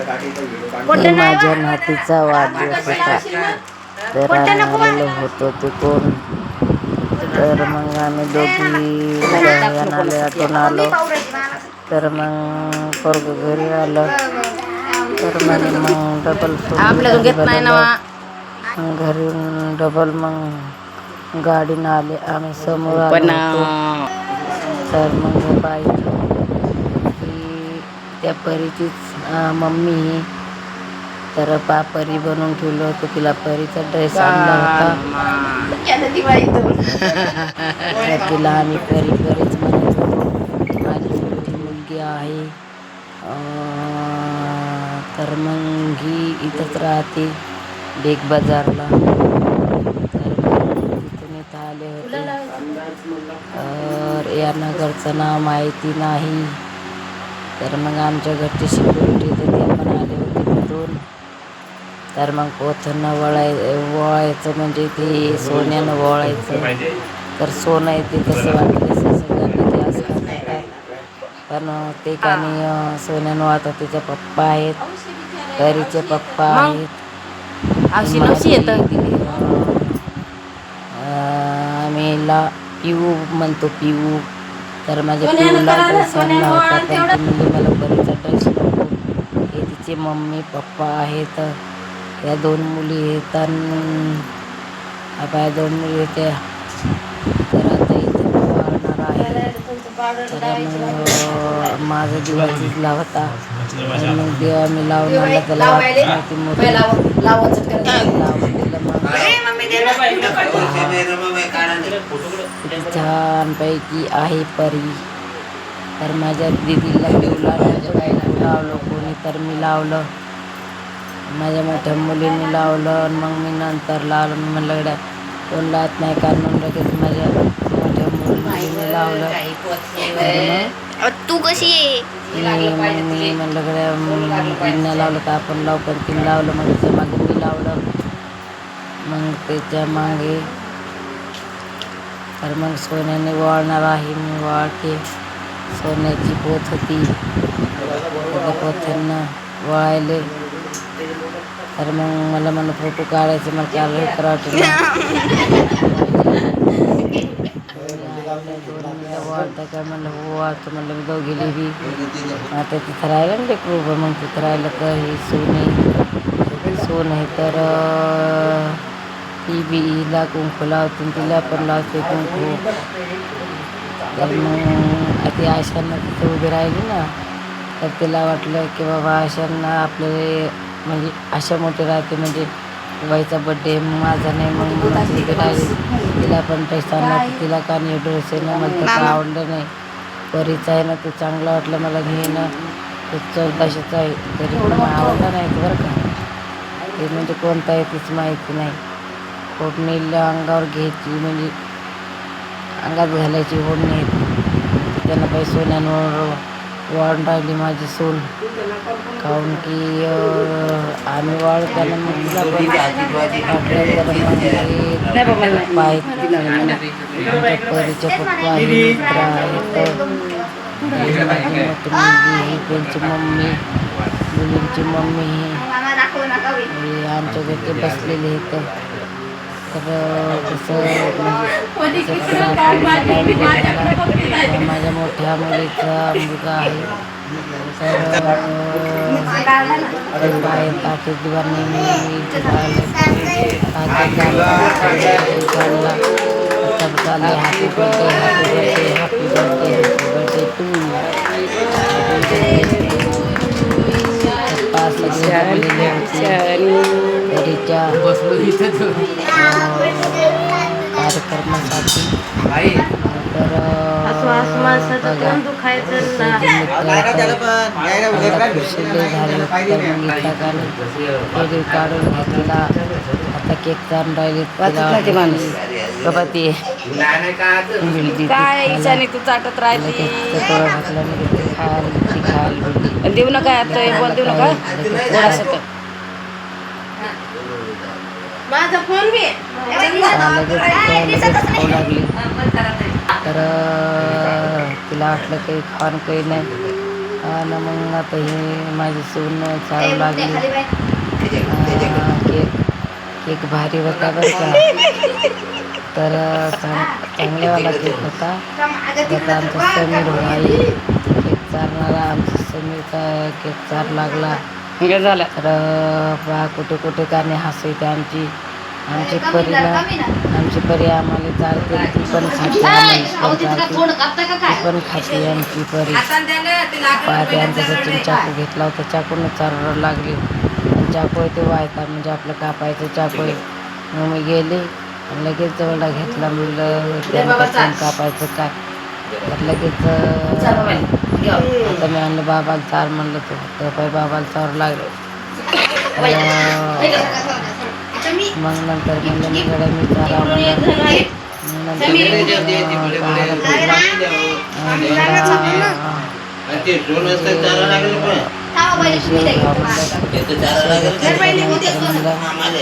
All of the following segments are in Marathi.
हे माझ्या नातीचा वाढदिवस होता तर आम्ही आलेलो होतो ते कोण तर मग आम्ही दोघी आले. आठवून आलो तर मग पोरग घरी आलं. तर मग मग. डबल घरी डबल मग गाडीनं आले. आम्ही समोर. तर मग बाई त्या परीचीच अं, मम्मी. तर पा परी बनवून ठेवलं होतं. तिला परीचा ड्रेस आणला होता. तर तिला आम्ही परी परीच म्हणत होतो माझी छोटी मुलगी आहे. अं, तर मग ही इथंच राहते डेक बाजारला तर तिथून इथं आले होते. तर या नगरचं नाव माहिती नाही. तर मग आमच्या घरचे सिक्युरिटी तर ते पण आले होते तिथून. तर मग पोथनं वळाय वळायचं म्हणजे ते सोन्यानं वळायचं. तर सोनं आहे ते कसं वाटलं असं सगळ्यांना ते पण ते अं, सोन्यानं वाटतं तिचे पप्पा आहेत. तरीचे पप्पा आहेत. येतं? आम्ही ला पिऊ म्हणतो पिऊ. तर माझ्या पिऊला ड्रेस आणला होता पण ती मला बरीचा ड्रेस नको हे तिचे मम्मी पप्पा आहेत. या दोन मुली आहेत आणि आपल्या दोन मुली होत्या. तर आता इथे वाढणार आहे. माझा दिवा जिजला होता. आणि मग दिवा मी लावून त्याला वाटत नव्हती मोठी लावून दिलं मग छानपैकी आहे परी. तर माझ्या दिदीला पिऊला माझ्या बाईला लावलं कोणी तर मी लावलं. माझ्या मोठ्या मुलीने लावलं मग मी नंतर लावलं. मी म्हणलं गड्या कोण लावत नाही कारण मग लगेच माझ्या मोठ्या मुलीने लावलं. तू कशी आहे? मी मग मी म्हणलं गड्या लावलं तर आपण लावू पण तिने लावलं मग त्याच्यामागे मी लावलं. मग। त्याच्या मागे तर मग सोन्याने वाळणार आहे मी वाळते सोन्याची पोत होती। त्या पोथ्यांना वाळले तर मग मला म्हणलं फ़ोटो काढायचे मला राहिलं ना। लेकरू मग तिथं राहिलं तर सोने। सोन तर ती बी हिला कुंकू लावते तिला पण लावते कुंकू तर मग ती आशांना तिथे उभी राहिली ना तर तिला वाटलं की बाबा आशांना आपले म्हणजे आशा मोठी राहते म्हणजे बाईचा बड्डे माझा नाही मग उभी राहिली. तिला पण पैसा तर तिला का नाही ड्रेस आहे ना मला तसं आवडलं नाही. परीचं आहे ना ते चांगलं वाटलं मला घेणं ते चौदाशेचं आहे तरी पण मला आवडलं नाही बरं का. ते म्हणजे कोणतं आहे तीच माहिती नाही. फोडणीला अंगावर घ्यायची म्हणजे अंगात घालायची ओढणी येते त्यांना काही सोन्यांवर वाढून राहिली माझी सोन. काहून की अं, आम्ही वाढताना मग तिला पण वाटलं आहेत आमच्या परीचे पप्पा आहेत मित्र आहेत. ही त्यांची मम्मी मुलींची मम्मी आमच्या घरी बसलेली आहेत. तर कसं म्हणजे कसं आपल्याला माझ्या मोठ्या मुलीचा मुलगा आहे तर बाहेर टाके किंवा नेहमी चालले happy birthday happy birthday happy birthday happy birthday to पाच सगळे जमलेले होते कार्यक्रमासाठी तर केक काढून घेतला. आता केक चालून राहिले. बाबा ते काय इच्छाने तू चाटत राहिली? घातलं खायला भेटली देऊ नका आता बोल देऊ नका. थोडासा तर माझा फोन बी लगेच लगेच खाऊ लागली तर तिला वाटलं काही खाणं काही नाही आणि मग आता हे माझी सून चालू लागली केक केक भारी होता बरं का तर चांग चांगल्यावाला केक होता आता आमचा समीर भाई केक चारणारा आमचा समीरचा केक चार लागला हे झालं तर पहा कुठे कुठे गाणे हसवते आमची. आमची परीला आमची परी आम्हाला चालते ती पण खाते पण चालते ती पण खाते आमची परी पहाटे आमच्या सचिन चाकू घेतला होता चाकून चार लागली चाकू आहे ते वायता म्हणजे आपलं कापायचं चाकू आहे मग मी गेले आणि लगेच जवळला घेतला म्हणलं कापायचं काय लगेच आता मी आणलं बाबाला चार म्हणलं तो तर पाय बाबाला चार लागलं मग नंतर म्हणलं मी गड्या मी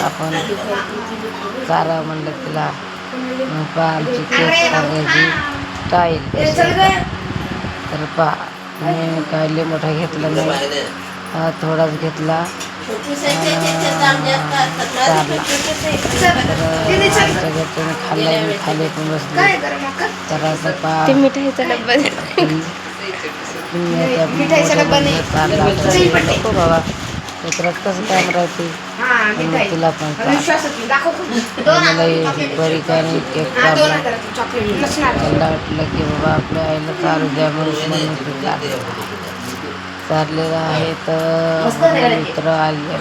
आपण चारा म्हणलं तिला आमची कशी आहे. तर पहा मी काय लय मोठा घेतला नाही. हा थोडाच घेतला. तर खाली पण बसले तर असं पहा मिठाईचा डब्बा बाबा लेकरात कसं काम राहते तिला पण बरी काय नाही केक कापला वाटलं की बाबा आपल्या आईला चालू द्या म्हणून चारलेलं आहे तर मित्र आले.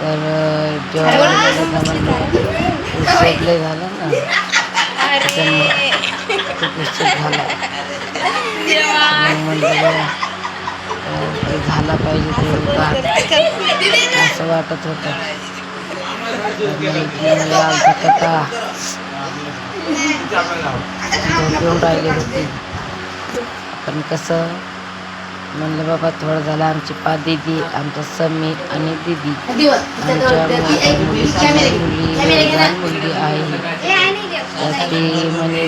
तर जेवण झालं ना. झाला. झाला पाहिजे असं वाटत होतं. कथा झोप येऊन राहिली होती पण कसं म्हणलं बाबा थोडं झालं आमची पा दिदी आमचा समीर आणि दिदी. आमच्या मोठ्या मुली लहान मुलगी आहे. ते ती म्हणे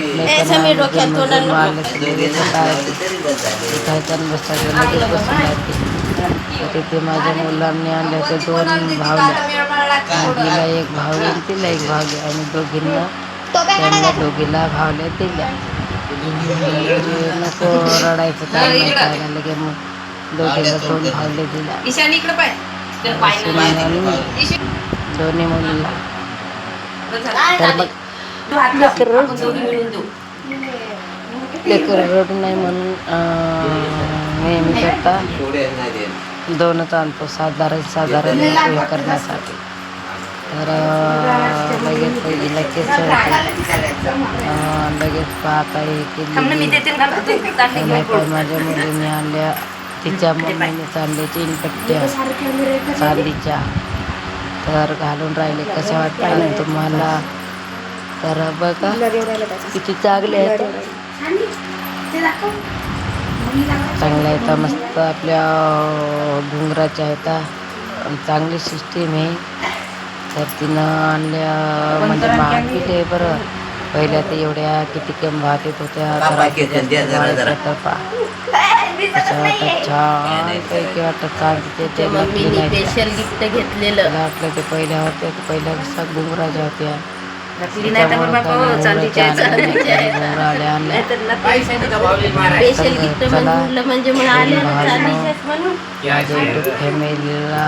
खायचं बसायचं तर तिथे माझ्या मुलांनी आणल्या होत्या दोन भावल्या मुलीला एक भावली आणि तिला एक भावली आणि दोघींना त्यांना दोघीला भावल्या दिल्या नको रडायचं काय नाही काय नाही लगे मग. दोघीला दोन भावले दिल्या. दोन्ही मुलीला. तर मग लेकर लेकर रडू नाही म्हणून अं, नेहमी करता. दोनच आणतो साधारण साधारण हे करण्यासाठी. तर लगेच पहिलीला केस लगेच पाहता हे केली माझ्या मुलीने आणल्या तिच्या मम्मीने चांदीच्या तीन पट्ट्या चांदीच्या. तर घालून राहिले कशा वाटतात तुम्हाला तर बघा किती चांगले आहेत. चांगल्या आहेत मस्त आपल्या घुंगराच्या आहेत आणि चांगली सिस्टीम आहे. तर तिनं आणल्या म्हणजे महागीट आहे बरं. पहिल्या तर एवढ्या किती कमी वाहत येत होत्या. स्पेशल गिफ्ट घेतलेलं. ते पहिल्या होत्या पहिल्या कशा घुंगराच्या होत्या. नकली नाही तर बाबा हो, चांदीच्या स्पेशल गिफ्ट म्हणजे मग आले. चांदीच्याच म्हणून. फॅमिलीला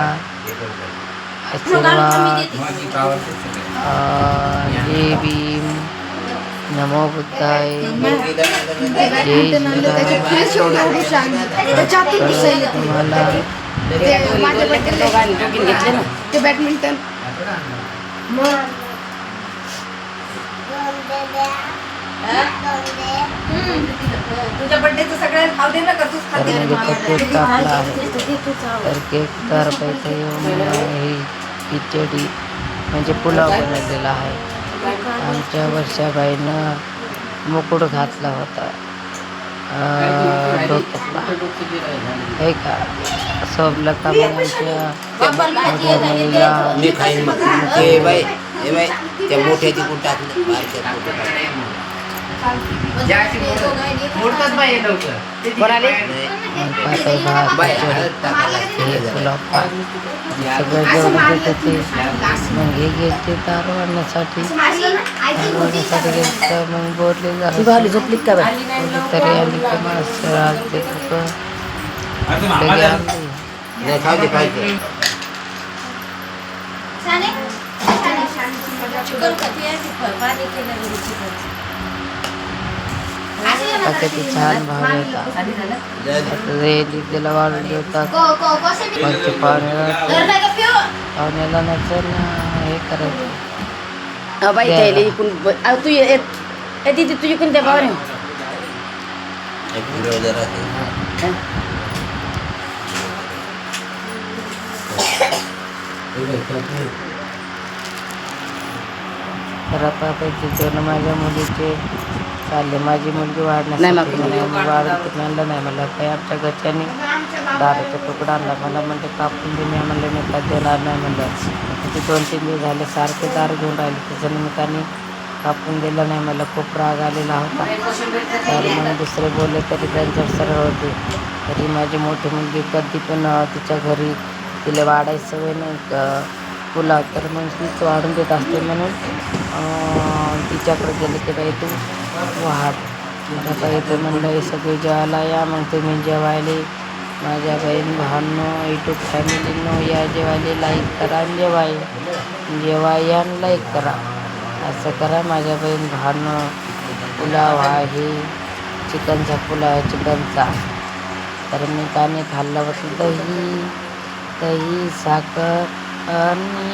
भीम नमो बुद्धाय. ते बॅडमिंटन. तुझ्या खाऊ दे ना तर खाते म्हणजे केक कापला आहे तर केक तर पैसे येऊन ही खिचडी म्हणजे पुलाव बनवलेला आहे आमच्या वर्षाबाईनं मुकुट घातला होता डोक्यातला हे का सोबलं का मग आमच्या ए बाई त्या मोठ्या तिकून टाकलं? बारक्यात मोठं. टाकलं. मोडतात बाई लवकर. ते तिकडे कोणाले? बाहेर- नाही. पातळ भात बाई खिचडी, हळद टाकायला हे लागते जरा. पुलाव पाय सगळं जेवढं देतं ते मग हे तार वाढण्यासाठी तार वाढण्यासाठी गेलं तर मग झोपलीत का बाई? तरी आली का मास्तर आज ते कुकं लगे आणली नाही खाऊ दे खाऊ दे. चिकन खाते पाणी केलं घरी चिकन आता ते छान भाव येतात झाली झालं आता ते दिदीला वाढून देतात मग ते पाहुण्याला पाहुण्याला नसेल हे करायचं बाई. त्याला इकून तू ये ये- ए दीदी तू इकून त्या पाहुणे जरा ते. तर आता त्याचे दोन माझ्या मुलीचे चालले. माझी मुलगी नाही वाढण्यासाठी मागं. म्हणे आम्ही वाढून तर आणलं नाही. मला काही आमच्या घरच्यांनी दाराचा तुकडा आणला. मला म्हणते कापून दे. मी म्हणलं मी काय देणार नाही म्हणलं. तिथे दोन तीन दिवस झाले सारखे दार घेऊन राहिले. त्याच्या निमित्ताने कापून दिलं नाही. मला खूप राग आलेला होता. तर मग दुसरे बोलले तरी त्यांच्यावर सरळ होते. तरी माझी मोठी मुलगी कधी पण तिच्या घरी तिला वाढायची सवय नाही. क- पुलाव तर मग तीच वाढून देत असते म्हणून तिच्याकडे गेले की बाई तू वाढ. मग आता इथं म्हणलं हे सगळे जेवायला या मग तुम्ही जेवायले. माझ्या बहीण भावांनो यूट्यूब फॅमिलीनो या जेवायला लाईक करा आणि जेवाय. जेवा या आणि लाईक करा. असं करा माझ्या बहीण भावांनो. पुलाव आहे चिकनचा पुलाव आहे चिकनचा. तर मी काने खाल्लं बसून दही दही साखर आणि